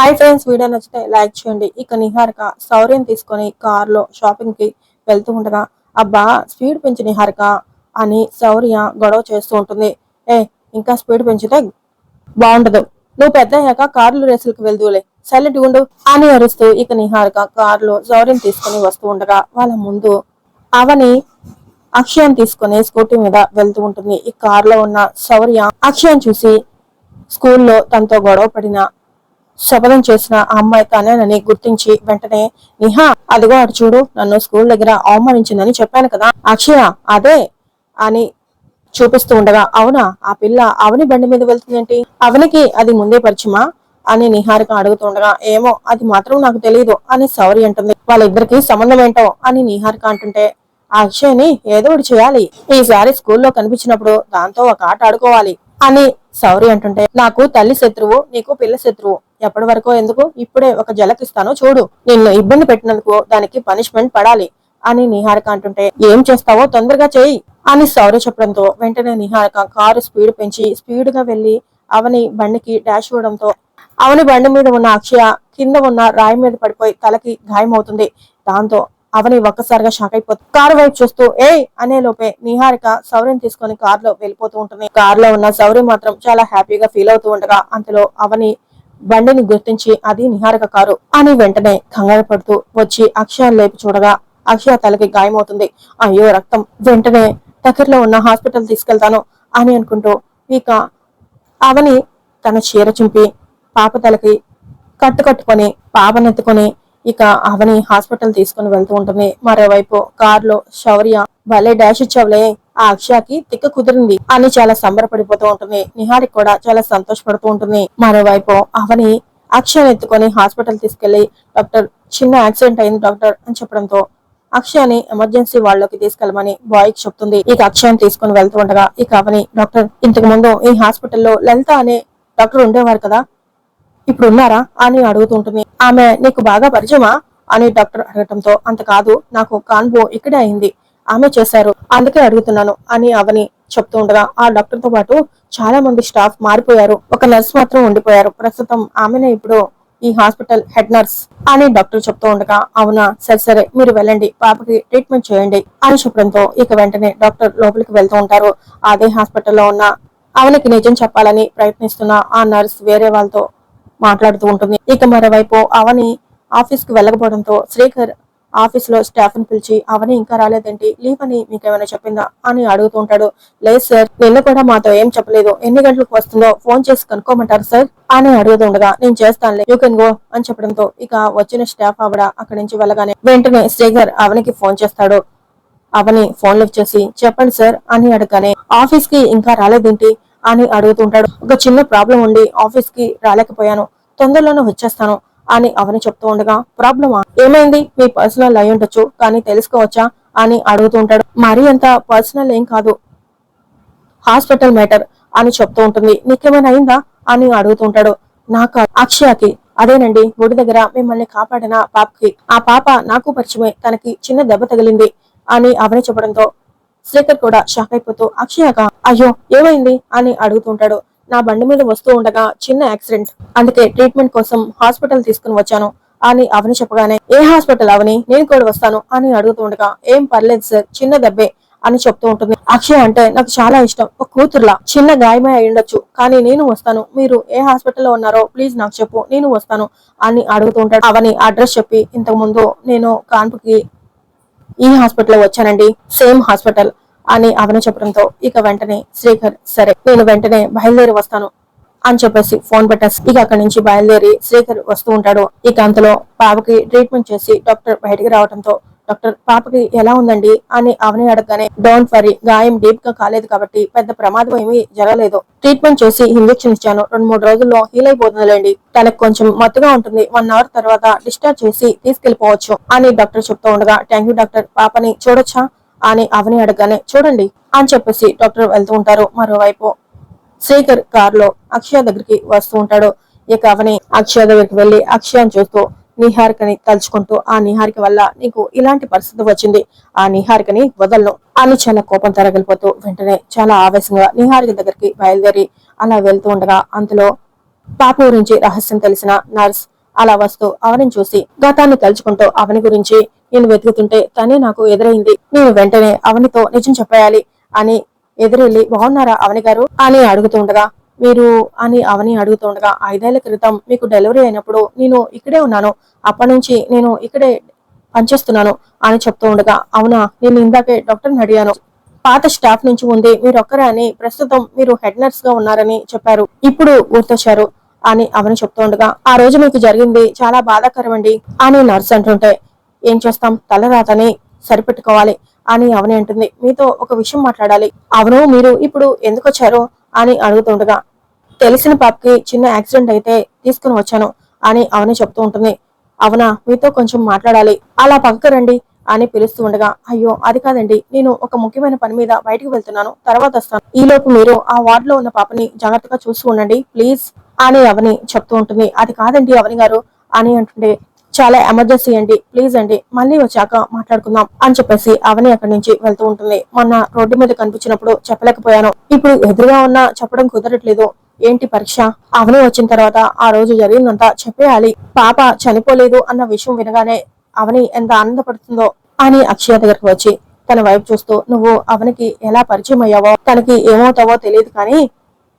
Hi friends video నచ్చితే like చేయండి. ఇక నిహారిక శౌర్యం తీసుకొని కార్లో షాపింగ్కి వెళ్తూ ఉండగా అబ్బా స్పీడ్ పెంచి నిహారిక అని శౌర్య గొడవ చేస్తూ ఉంటుంది. ఏ ఇంకా స్పీడ్ పెంచితే బాగుండదు. నువ్వు పెద్ద అయ్యాక కార్లు రేసులకు వెళ్దూలే సైలెంట్ ఉండు అని అరుస్తూ ఇక నిహారిక కారులో శౌర్యం తీసుకుని వస్తూ ఉండగా వాళ్ళ ముందు అవని అక్షయం తీసుకుని స్కూటీ మీద వెళ్తూ ఉంటుంది. ఈ కారులో ఉన్న శౌర్య అక్షయం చూసి స్కూల్లో తనతో గొడవ పడిన శపథం చేసిన ఆ అమ్మాయి తానేనని గుర్తించి వెంటనే నిహా అదిగో అటు చూడు నన్ను స్కూల్ దగ్గర అవమానించిందని చెప్పాను కదా. అక్షయ అదే అని చూపిస్తూ ఉండగా అవునా ఆ పిల్ల అవని బండి మీద వెళ్తుందేంటి? అవనికి అది ముందే పరిచయమా? అని నిహారిక అడుగుతుండగా ఏమో అది మాత్రం నాకు తెలియదు అని సౌరి అంటుంది. వాళ్ళిద్దరికి సంబంధం ఏంటో? అని నిహారిక అంటుంటే ఆ అక్షయ్ని ఏదో ఒకటి చేయాలి. ఈసారి స్కూల్లో కనిపించినప్పుడు దాంతో ఒక ఆట ఆడుకోవాలి. అని సౌరి అంటుంటే నాకు తల్లి శత్రువు నీకు పిల్ల శత్రువు. ఎప్పటి వరకు ఎందుకు? ఇప్పుడే ఒక జలకిస్తానో చూడు. నిన్ను ఇబ్బంది పెట్టినందుకు దానికి పనిష్మెంట్ పడాలి అని నిహారిక అంటుంటే ఏం చేస్తావో తొందరగా చేయి అని సౌర్య చెప్పడంతో వెంటనే నిహారిక కారు స్పీడ్ పెంచి స్పీడ్గా వెళ్ళి అవని బండికి డాష్ ఇవ్వడంతో అవని బండి మీద ఉన్న అక్షయ కింద ఉన్న రాయి మీద పడిపోయి తలకి గాయమవుతుంది. దాంతో అవని ఒక్కసారిగా షాక్ అయిపోతుంది కారు వైపు చూస్తూ ఏ అనే లోపే నిహారిక శౌర్యం తీసుకొని కారులో వెళ్ళిపోతూ ఉంటుంది. కారులో ఉన్న శౌర్యం మాత్రం చాలా హ్యాపీగా ఫీల్ అవుతూ ఉండగా అంతలో అవని బండిని గుర్తించి అది నిహారిక కారు అని వెంటనే కంగారు పడుతూ వచ్చి అక్షయాన్ని లేపి చూడగా అక్షయ తలకి గాయమవుతుంది. అయ్యో రక్తం వెంటనే దగ్గరలో ఉన్న హాస్పిటల్ తీసుకెళ్తాను అని అనుకుంటూ ఇక అవని తన చీర చింపి పాప తలకి కట్టు కట్టుకొని పాపనెత్తుకొని ఇక అవని హాస్పిటల్ తీసుకుని వెళ్తూ ఉంటుంది మరోవైపు కారులో శౌర్య భలే డాష్ ఇచ్చావులే. ఆ అక్షయకి తిక్క కుదిరింది అని చాలా సంబరపడిపోతూ ఉంటుంది నిహారిక్ కూడా చాలా సంతోషపడుతూ ఉంటుంది మరోవైపు అవని అక్షయ్ ఎత్తుకొని హాస్పిటల్ తీసుకెళ్ళి డాక్టర్ చిన్న యాక్సిడెంట్ అయింది డాక్టర్ అని చెప్పడంతో అక్షయని ఎమర్జెన్సీ వాళ్ళకి తీసుకెళ్ళమని బాయ్కి చెప్తుంది. ఇక అక్షయాన్ని తీసుకుని వెళ్తూ ఉండగా ఇక అవని డాక్టర్ ఇంతకు ముందు ఈ హాస్పిటల్లో లలిత అనే డాక్టర్ ఉండేవారు కదా ఇప్పుడు ఉన్నారా అని అడుగుతుంటుంది. ఆమె నీకు బాగా పరిచయమా? అని డాక్టర్ అడగటంతో అంత కాదు నాకు కాన్బో ఇక్కడే అయింది. ఆమె చేశారు. అందుకే అడుగుతున్నాను అని అవని చెప్తూ ఉండగా ఆ డాక్టర్తో పాటు చాలా మంది స్టాఫ్ మారిపోయారు. ఒక నర్స్ మాత్రం ఉండిపోయారు. ప్రస్తుతం ఆమెనే ఇప్పుడు ఈ హాస్పిటల్ హెడ్ నర్స్ అని డాక్టర్ చెప్తూ ఉండగా అవునా? సరే సరే మీరు వెళ్ళండి. పాపకి ట్రీట్మెంట్ చేయండి అని చెప్పడంతో ఇక వెంటనే డాక్టర్ లోపలికి వెళ్తూ ఉంటారు. అదే హాస్పిటల్లో ఉన్న అవనికి నిజం చెప్పాలని ప్రయత్నిస్తున్న ఆ నర్స్ వేరే వాళ్ళతో మాట్లాడుతూ ఉంటుంది. ఇక మరోవైపు అవని ఆఫీస్కి వెళ్ళకపోవడంతో శ్రీకర్ ఆఫీస్లో స్టాఫ్ని పిలిచి అవని ఇంకా రాలేదేంటి? లీవ్ అని మీకేమైనా చెప్పిందా? అని అడుగుతూ ఉంటాడు. లేదు సార్ నిన్న కూడా మాతో ఏం చెప్పలేదు. ఎన్ని గంటలకు వస్తుందో ఫోన్ చేసి కనుక్కోమంటారు సార్ అని అడుగుతుండగా నేను చేస్తానులే యూ కెన్ గో అని చెప్పడంతో ఇక వచ్చిన స్టాఫ్ ఆవిడ అక్కడి నుంచి వెళ్ళగానే వెంటనే శ్రీకర్ అవనికి ఫోన్ చేస్తాడు. అవని ఫోన్ లిఫ్ట్ చేసి చెప్పండి సార్ అని అడగగానే ఆఫీస్కి ఇంకా రాలేదేంటి? అని అడుగుతుంటాడు. ఒక చిన్న ప్రాబ్లం ఉండి ఆఫీస్కి రాలేకపోయాను. తొందరలోనే వచ్చేస్తాను అని అవని చెప్తూ ఉండగా ప్రాబ్లమా? ఏమైంది? మీ పర్సనల్ అయి ఉండొచ్చు కానీ తెలుసుకోవచ్చా? అని అడుగుతుంటాడు మరీ అంత పర్సనల్ ఏం కాదు. హాస్పిటల్ మ్యాటర్ అని చెప్తూ ఉంటుంది. నీకేమైనా అయిందా? అని అడుగుతుంటాడు నాకు అక్షయకి. అదేనండి. గుడి దగ్గర మిమ్మల్ని కాపాడిన పాపకి. ఆ పాప నాకు పరిచయమే. తనకి చిన్న దెబ్బ తగిలింది అని అవని చెప్పడంతో శ్రీకర్ కూడా షాక్ అయిపోతూ అక్షయక అయ్యో ఏమైంది? అని అడుగుతుంటాడు. నా బండి మీద వస్తూ ఉండగా చిన్న యాక్సిడెంట్. అందుకే ట్రీట్మెంట్ కోసం హాస్పిటల్ తీసుకుని వచ్చాను. అని అవని చెప్పగానే ఏ హాస్పిటల్ అవని? నేను కూడా వస్తాను. అని అడుగుతూ ఉండగా ఏం పర్లేదు సార్ చిన్న దెబ్బే అని చెప్తూ ఉంటుంది. అక్షయ అంటే నాకు చాలా ఇష్టం. ఒక కూతురులా. చిన్న గాయమే అయి ఉండొచ్చు. కానీ నేను వస్తాను. మీరు ఏ హాస్పిటల్లో ఉన్నారో ప్లీజ్ నాకు చెప్పు. నేను వస్తాను. అని అడుగుతూ ఉంటాడు. అవని అడ్రస్ చెప్పి ఇంతకు ముందు నేను కాన్పుకి ఈ హాస్పిటల్ వచ్చానండి. సేమ్ హాస్పిటల్ అని అవని చెప్పడంతో ఇక వెంటనే శ్రీకర్ సరే నేను వెంటనే బయలుదేరి వస్తాను అని చెప్పేసి ఫోన్ పెట్టేసి ఇక అక్కడి నుంచి బయలుదేరి శ్రీకర్ వస్తూ ఉంటాడు. ఇక అంతలో పాపకి ట్రీట్మెంట్ చేసి డాక్టర్ బయటికి రావడంతో డాక్టర్ పాపకి ఎలా ఉందండి అని అవని అడగగానే డోంట్ వరీ గాయం డీప్గా కాలేదు కాబట్టి పెద్ద ప్రమాదం ఏమీ జరగలేదు. ట్రీట్మెంట్ చేసి ఇంజెక్షన్ ఇచ్చాను. రెండు మూడు రోజుల్లో హీల్ అయిపోతుందిలేండి. తనకు కొంచెం మత్తుగా ఉంటుంది. వన్ అవర్ తర్వాత డిశ్చార్జ్ చేసి తీసుకెళ్ళిపోవచ్చు అని డాక్టర్ చెప్తూ ఉండగా థ్యాంక్ యూ డాక్టర్. పాపని చూడొచ్చా? అని అవని అడగగానే చూడండి అని చెప్పేసి డాక్టర్ వెళ్తూ ఉంటారు. మరోవైపు శ్రీకర్ కారులో అక్షయ దగ్గరికి వస్తూ ఉంటాడు. ఇక అవని అక్షయ దగ్గరికి వెళ్ళి అక్షయాన్ని చూస్తూ నిహారికని తలుచుకుంటూ ఆ నిహారిక వల్ల నీకు ఇలాంటి పరిస్థితి వచ్చింది. ఆ నిహారికని వదలను. అని చాలా కోపం తరగలిపోతూ వెంటనే చాలా ఆవేశంగా నిహారిక దగ్గరికి బయలుదేరి అలా వెళ్తూ ఉండగా అంతలో పాప గురించి రహస్యం తెలిసిన నర్స్ అలా వస్తూ అవనిని చూసి గతాన్ని తలుచుకుంటూ అవని గురించి నేను వెతుకుతుంటే తనే నాకు ఎదురైంది. నేను వెంటనే అవనితో నిజం చెప్పేయాలి అని ఎదురెళ్ళి బాగున్నారా అవని గారు? అని అడుగుతుండగా మీరు అని అవని అడుగుతుండగా ఐదేళ్ళ క్రితం మీకు డెలివరీ అయినప్పుడు నేను ఇక్కడే ఉన్నాను. అప్పటి నుంచి నేను ఇక్కడే పనిచేస్తున్నాను అని చెప్తూ ఉండగా అవునా? నేను ఇందాకే డాక్టర్ని అడిగాను. పాత స్టాఫ్ నుంచి ఉంది మీరు ఒక్కరే అని ప్రస్తుతం మీరు హెడ్ నర్స్గా ఉన్నారని చెప్పారు. ఇప్పుడు గుర్తొచ్చారు అని అవని చెప్తూ ఉండగా ఆ రోజు మీకు జరిగింది చాలా బాధాకరం అండి అని నర్స్ అంటుంటే ఏం చేస్తాం? తలరాతని సరిపెట్టుకోవాలి అని అవని అంటుంది. మీతో ఒక విషయం మాట్లాడాలి. అవును మీరు ఇప్పుడు ఎందుకు వచ్చారు అని అడుగుతుండగా తెలిసిన పాపకి చిన్న యాక్సిడెంట్ అయితే తీసుకుని వచ్చాను అని అవని చెప్తూ ఉంటుంది. అవునా మీతో కొంచెం మాట్లాడాలి. అలా పక్కకు రండి అని పిలుస్తూ ఉండగా అయ్యో అది కాదండి. నేను ఒక ముఖ్యమైన పని మీద బయటకు వెళ్తున్నాను. తర్వాత వస్తాను. ఈ లోపు మీరు ఆ వార్డ్లో ఉన్న పాపని జాగ్రత్తగా చూస్తూ ఉండండి ప్లీజ్ అని అవని చెప్తూ ఉంటుంది. అది కాదండి అవని గారు అని అంటుండే చాలా ఎమర్జెన్సీ అండి. ప్లీజ్ అండి మళ్ళీ వచ్చాక మాట్లాడుకుందాం అని చెప్పేసి అవని అక్కడి నుంచి వెళ్తూ ఉంటుంది. మొన్న రోడ్డు మీద కనిపించినప్పుడు చెప్పలేకపోయాను. ఇప్పుడు ఎదురుగా ఉన్నా చెప్పడం కుదరట్లేదు. ఏంటి పరీక్ష? అవని వచ్చిన తర్వాత ఆ రోజు జరిగిందంతా చెప్పేయాలి. పాప చనిపోలేదు అన్న విషయం వినగానే అవని ఎంత ఆనందపడుతుందో అని అక్షయ దగ్గరకు వచ్చి తన వైపు చూస్తూ నువ్వు అవనికి ఎలా పరిచయం అయ్యావో? తనకి ఏమవుతావో తెలియదు కానీ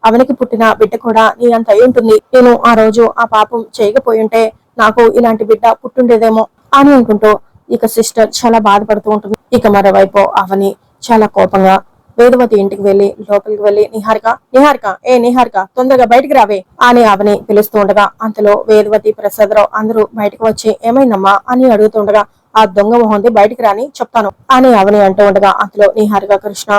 అవనికి పుట్టిన బిడ్డ కూడా నీ అంత అయి ఉంటుంది. నేను ఆ రోజు ఆ పాపం చేయకపోయి ఉంటే నాకు ఇలాంటి బిడ్డ పుట్టుండేదేమో? అని అనుకుంటూ ఇక సిస్టర్ చాలా బాధపడుతూ ఉంటుంది. ఇక మరోవైపు అవని చాలా కోపంగా వేదవతి ఇంటికి వెళ్ళి లోపలికి వెళ్ళి నిహారిక నిహారిక ఏ నిహారిక తొందరగా బయటికి రావే అని అవని పిలుస్తుండగా అంతలో వేదవతి ప్రసాదరావు అందరూ బయటకు వచ్చి ఏమైందమ్మా? అని అడుగుతుండగా ఆ దొంగ మొహంది బయటికి రాని చెప్తాను అని అవని అంటూ ఉండగా అంతలో నిహారిక కృష్ణ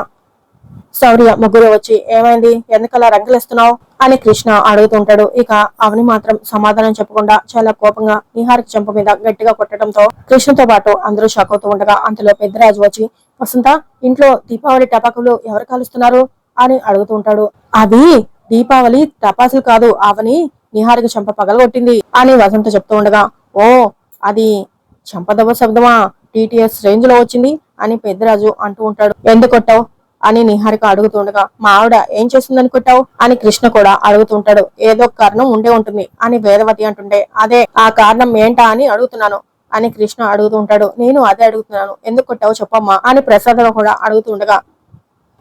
శౌర్య ముగ్గురు వచ్చి ఏమైంది? ఎందుకలా రంగులేస్తున్నావు? అని కృష్ణ అడుగుతుంటాడు ఇక అవని మాత్రం సమాధానం చెప్పకుండా చాలా కోపంగా నిహారిక చెంప మీద గట్టిగా కొట్టడంతో కృష్ణతో పాటు అందరూ షాక్ అవుతూ ఉండగా అంతలో పెద్దరాజు వచ్చి వసంత ఇంట్లో దీపావళి టపాకులు ఎవరు కాలుస్తున్నారు అని అడుగుతూ ఉంటాడు. అది దీపావళి టపాసులు కాదు అవని నిహారిక చెంప పగలగొట్టింది అని వసంత చెప్తూ ఉండగా ఓ అది చెంపదవ శబ్దమా? టీటీఎస్ రేంజ్లో వచ్చింది అని పెద్దరాజు అంటూ ఉంటాడు. ఎందుకు కొట్టావు? అని నిహారిక అడుగుతుండగా మా ఆవిడ ఏం చేసిందని కొట్టావు? అని కృష్ణ కూడా అడుగుతుంటాడు ఏదో కారణం ఉండే ఉంటుంది అని వేదవతి అంటుండే అదే ఆ కారణం ఏంటా అని అడుగుతున్నాను. అని కృష్ణ అడుగుతుంటాడు నేను అదే అడుగుతున్నాను. ఎందుకు కొట్టావు చెప్పమ్మా అని ప్రసాదరావు కూడా అడుగుతుండగా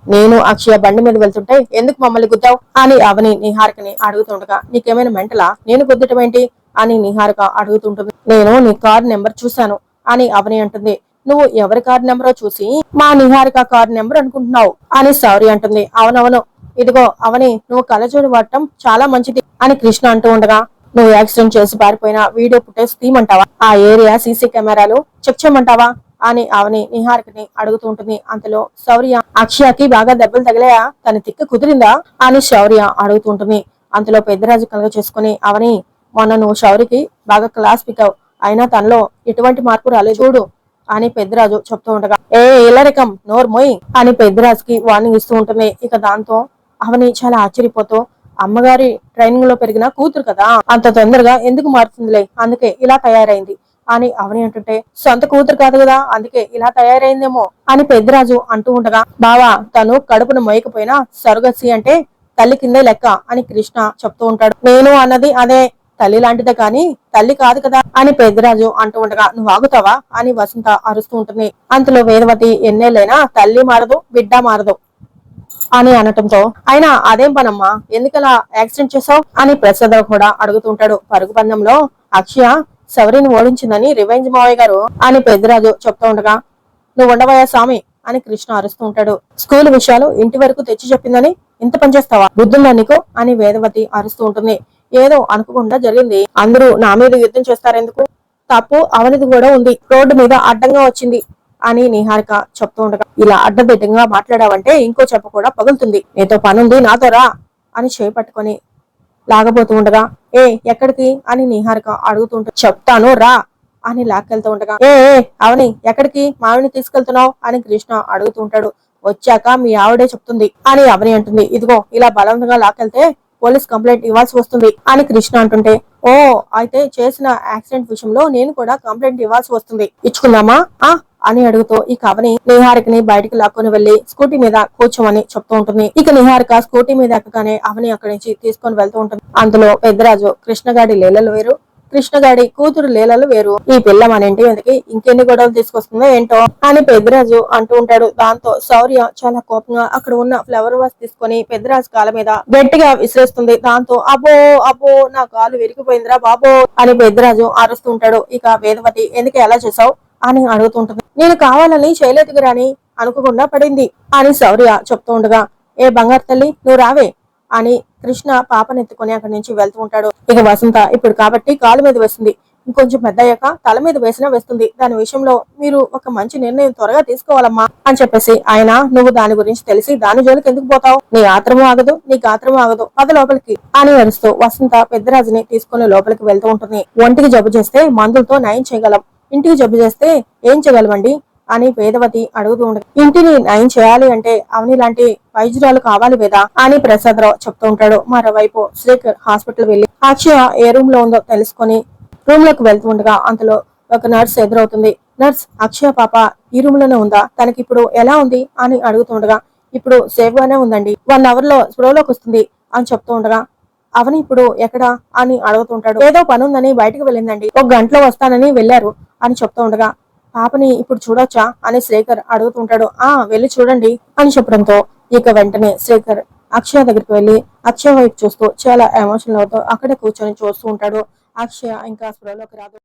నేను అక్షయ బండి మీద వెళ్తుంటే ఎందుకు మమ్మల్ని గుద్దావు అని అవని నిహారికని అడుగుతుండగా నీకేమైనా మెంటలా? నేను గుద్దటం ఏంటి? అని నిహారిక అడుగుతుంటుంది నేను నీ కార్ నెంబర్ చూశాను అని అవని అంటుంది. నువ్వు ఎవరి కార్ నెంబరో చూసి మా నిహారిక కార్ నెంబర్ అనుకుంటున్నావు అని సౌరి అంటుంది. అవునవును. ఇదిగో అవని నువ్వు కళ్ళజోడు వాడటం చాలా మంచిది అని కృష్ణ అంటూ ఉండగా నువ్వు యాక్సిడెంట్ చేసి పారిపోయిన వీడియో ఫుటేజ్ తీయమంటావా? ఆ ఏరియా సీసీ కెమెరాలు చెక్ చేయమంటావా? అని అవని నిహారికని అడుగుతూ ఉంటుంది. అంతలో శౌర్య అక్షయకి బాగా దెబ్బలు తగిలాయా? తన తిక్క కుదిరిందా? అని శౌర్య అడుగుతూ ఉంటుంది. అంతలో పెద్దరాజు కలుగ చేసుకుని అవని మొన్న నువ్వు శౌరికి బాగా క్లాస్ పికవ్ అయినా తనలో ఎటువంటి మార్పు రాలేదు. చూడు అని పెద్దరాజు చెప్తూ ఉండగా ఏ ఇల్లరికం నోరు మొయ్ అని పెద్దరాజుకి వార్నింగ్ ఇస్తూ ఉంటుంది. ఇక దాంతో అవని చాలా ఆశ్చర్యపోతూ అమ్మగారి ట్రైనింగ్లో పెరిగిన కూతురు కదా అంత తొందరగా ఎందుకు మారుతుందిలే? అందుకే ఇలా తయారైంది. అని అవని అంటుంటే సొంత కూతురు కాదు కదా అందుకే ఇలా తయారైందేమో అని పెద్దరాజు అంటూ ఉండగా బావా తను కడుపును మోయకపోయినా సరుగసి అంటే తల్లి కిందే లెక్క అని కృష్ణ చెప్తూ ఉంటాడు. నేను అన్నది అదే తల్లి లాంటిదే కానీ తల్లి కాదు కదా అని పెద్దరాజు అంటూ ఉండగా నువ్వు ఆగుతావా? అని వసంత అరుస్తూ ఉంటుంది. అంతలో వేదవతి ఎన్నేళ్ళైనా తల్లి మారదు బిడ్డ మారదు. అని అనటంతో ఆయన అదేం పనమ్మా? ఎందుకలా యాక్సిడెంట్ చేసావు అని ప్రసాద్ కూడా అడుగుతుంటాడు. పరుగు పందెంలో అక్షయ శవరిని ఓడించిందని రివెంజ్ మావయ్య గారు అని పెద్దరాజు చెప్తూ ఉండగా నువ్వు ఉండబోయా స్వామి? అని కృష్ణ అరుస్తూ ఉంటాడు. స్కూల్ విషయాలు ఇంటి వరకు తెచ్చి చెప్పిందని ఇంత పనిచేస్తావా బుద్ధుందా నీకు? అని వేదవతి అరుస్తూ ఉంటుంది. ఏదో అనుకోకుండా జరిగింది. అందరూ నా మీద యుద్ధం చేస్తారెందుకు? తప్పు అవనిది కూడా ఉంది. రోడ్డు మీద అడ్డంగా వచ్చింది. అని నిహారిక చెప్తూ ఉండగా ఇలా అడ్డదిడ్డంగా మాట్లాడావంటే ఇంకో చెప్ప కూడా పగులుతుంది. నీతో పనుంది నాతో రా అని చేపట్టుకొని లాగబోతూ ఉండగా ఏ ఎక్కడికి? అని నిహారిక అడుగుతుంటే చెప్తాను రా అని లాక్కెళ్తూ ఉండగా ఏ అవని ఎక్కడికి? మావిని తీసుకెళ్తున్నావు? అని కృష్ణ అడుగుతూ ఉంటాడు. వచ్చాక మీ ఆవిడే చెప్తుంది అని అవని అంటుంది. ఇదిగో ఇలా బలవంతంగా లాక్కెళ్తే పోలీస్ కంప్లైంట్ ఇవ్వాల్సి వస్తుంది అని కృష్ణ అంటుంటే ఓ అయితే చేసిన యాక్సిడెంట్ విషయంలో నేను కూడా కంప్లైంట్ ఇవ్వాల్సి వస్తుంది. ఇచ్చుకుందామా? ఆ అని అడుగుతూ ఇక అవని నిహారికని బయటికి లాక్కొని వెళ్ళి స్కూటీ మీద కూర్చోమని చెప్తూ ఉంటుంది. ఇక నిహారిక స్కూటీ మీద ఎక్కగానే అవని అక్కడి నుంచి తీసుకొని వెళ్తూ ఉంటుంది. అందులో పెద్దరాజు కృష్ణగాడి లీలలు వేరు. కృష్ణగాడి కూతురు లీలలు వేరు. ఈ పిల్ల మన ఇంటి మీదకి ఇంకెన్ని గొడవలు తీసుకొస్తుందో ఏంటో అని పెద్దరాజు అంటూ ఉంటాడు. దాంతో శౌర్య చాలా కోపంగా అక్కడ ఉన్న ఫ్లవర్ వాస్ తీసుకొని పెద్దరాజు కాల మీద గట్టిగా విసిరేస్తుంది. దాంతో అబ్బో అబ్బో నా కాలు విరిగిపోయిందిరా బాబో అని పెద్దరాజు అరుస్తుంటాడు ఇక వేదవతి ఎందుకు ఎలా చేసావు అని అడుగుతుంటుంది. నేను కావాలని చేయలేదు రాని అనుకోకుండా పడింది అని శౌర్య చెప్తూ ఉండగా ఏ బంగారు తల్లి నువ్వు రావే అని కృష్ణ పాపనెత్తుకుని అక్కడి నుంచి వెళ్తూ ఉంటాడు. ఇక వసంత ఇప్పుడు కాబట్టి కాలు మీద వేస్తుంది. ఇంకొంచెం పెద్ద అయ్యాక తల మీద వేసినా వేస్తుంది. దాని విషయంలో మీరు ఒక మంచి నిర్ణయం త్వరగా తీసుకోవాలమ్మా అని చెప్పేసి ఆయన నువ్వు దాని గురించి తెలిసి దాని జోలికి ఎందుకు పోతావు? నీ ఆత్రము ఆగదు నీ గాత్రము ఆగదు. పద లోపలికి అని అరుస్తూ వసంత పెద్దరాజుని తీసుకుని లోపలికి వెళ్తూ ఉంటుంది. ఒంటికి జబ్బు చేస్తే మందులతో నయం చేయగలం. ఇంటికి జబ్బు చేస్తే ఏం చేయగలమండి? అని వేదవతి అడుగుతూ ఉండదు ఇంటిని నయం చేయాలి అంటే అవని లాంటి వైద్యురాలు కావాలి వేదా? అని ప్రసాదరావు చెప్తూ ఉంటాడు. మరోవైపు శ్రీకర్ హాస్పిటల్ వెళ్ళి అక్షయ ఏ రూమ్లో ఉందో తెలుసుకొని రూమ్లోకి వెళ్తూ ఉండగా అంతలో ఒక నర్స్ ఎదురవుతుంది. నర్స్ అక్షయ పాప ఈ రూమ్లోనే ఉందా? తనకి ఇప్పుడు ఎలా ఉంది? అని అడుగుతుండగా ఇప్పుడు సేఫ్ గానే ఉందండి. వన్ అవర్లో స్పృహలోకి వస్తుంది అని చెప్తూ ఉండగా అవని ఇప్పుడు ఎక్కడా అని అడుగుతుంటాడు. ఏదో పని ఉందని బయటకు వెళ్ళిందండి. ఒక గంటలో వస్తానని వెళ్ళారు అని చెప్తూ ఉండగా పాపని ఇప్పుడు చూడొచ్చా అని శ్రీకర్ అడుగుతుంటాడు. ఆ వెళ్ళి చూడండి అని చెప్పడంతో ఇక వెంటనే శ్రీకర్ అక్షయ దగ్గరికి వెళ్ళి అక్షయ వైపు చూస్తూ చాలా ఎమోషనల్ అవుతూ అక్కడ కూర్చొని చూస్తూ ఉంటాడు. అక్షయ ఇంకా స్పృహలోకి రాదు.